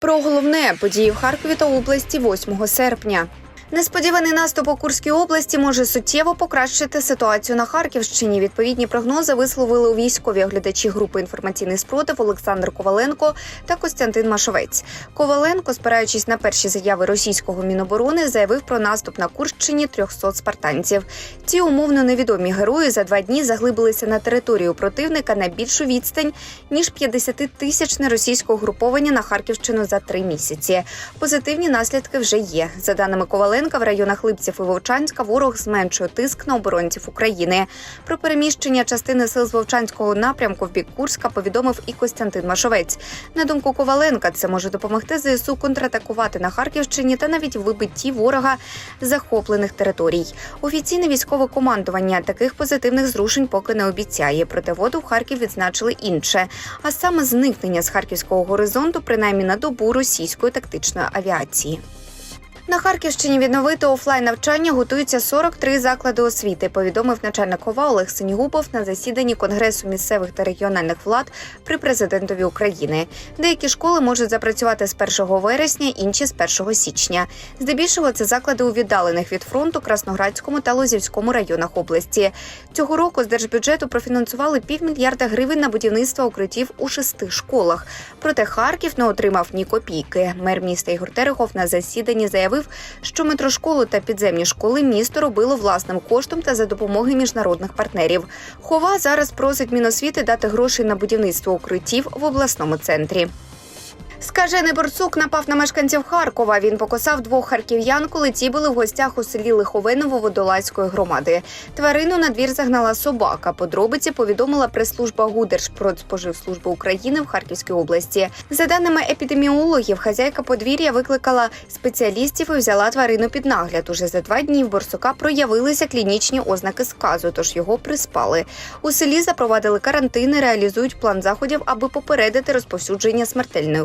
Про головне події в Харкові та області 8 серпня. Несподіваний наступ у Курській області може суттєво покращити ситуацію на Харківщині. Відповідні прогнози висловили у військові оглядачі групи інформаційний спротив Олександр Коваленко та Костянтин Машовець. Коваленко, спираючись на перші заяви російського міноборони, заявив про наступ на Курщині 300 спартанців. Ці умовно невідомі герої за два дні заглибилися на територію противника на більшу відстань ніж 50-тисячне російське угруповання на Харківщину за три місяці. Позитивні наслідки вже є. За даними Коваленка, в районах Липців і Вовчанська ворог зменшує тиск на оборонців України. Про переміщення частини сил з Вовчанського напрямку в бік Курська повідомив і Костянтин Машовець. На думку Коваленка, це може допомогти ЗСУ контратакувати на Харківщині та навіть вибитті ворога захоплених територій. Офіційне військове командування таких позитивних зрушень поки не обіцяє. Проте воду в Харків відзначили інше, а саме зникнення з харківського горизонту, принаймні на добу російської тактичної авіації. На Харківщині відновити офлайн навчання готуються 43 заклади освіти. Повідомив начальник ОВА Олег Синігубов на засіданні Конгресу місцевих та регіональних влад при президентові України. Деякі школи можуть запрацювати з 1 вересня, інші з 1 січня. Здебільшого це заклади у віддалених від фронту Красноградському та Лозівському районах області. Цього року з держбюджету профінансували півмільярда гривень на будівництво укриттів у шести школах. Проте Харків не отримав ні копійки. Мер міста Ігор Терехов на засіданні заявив, що метрошколу та підземні школи місто робило власним коштом та за допомоги міжнародних партнерів. Хова зараз просить Міносвіти дати гроші на будівництво укриттів в обласному центрі. Скажений борцук напав на мешканців Харкова. Він покосав двох харків'ян, коли ті були в гостях у селі Лиховиново Водолазької громади. Тварину на двір загнала собака. Подробиці повідомила прес-служба Гудержпродспоживслужби України в Харківській області. За даними епідеміологів, хазяйка подвір'я викликала спеціалістів і взяла тварину під нагляд. Уже за два дні в борсука проявилися клінічні ознаки сказу, тож його приспали. У селі запровадили карантин і реалізують план заходів, аби попередити розповсюдження смертельної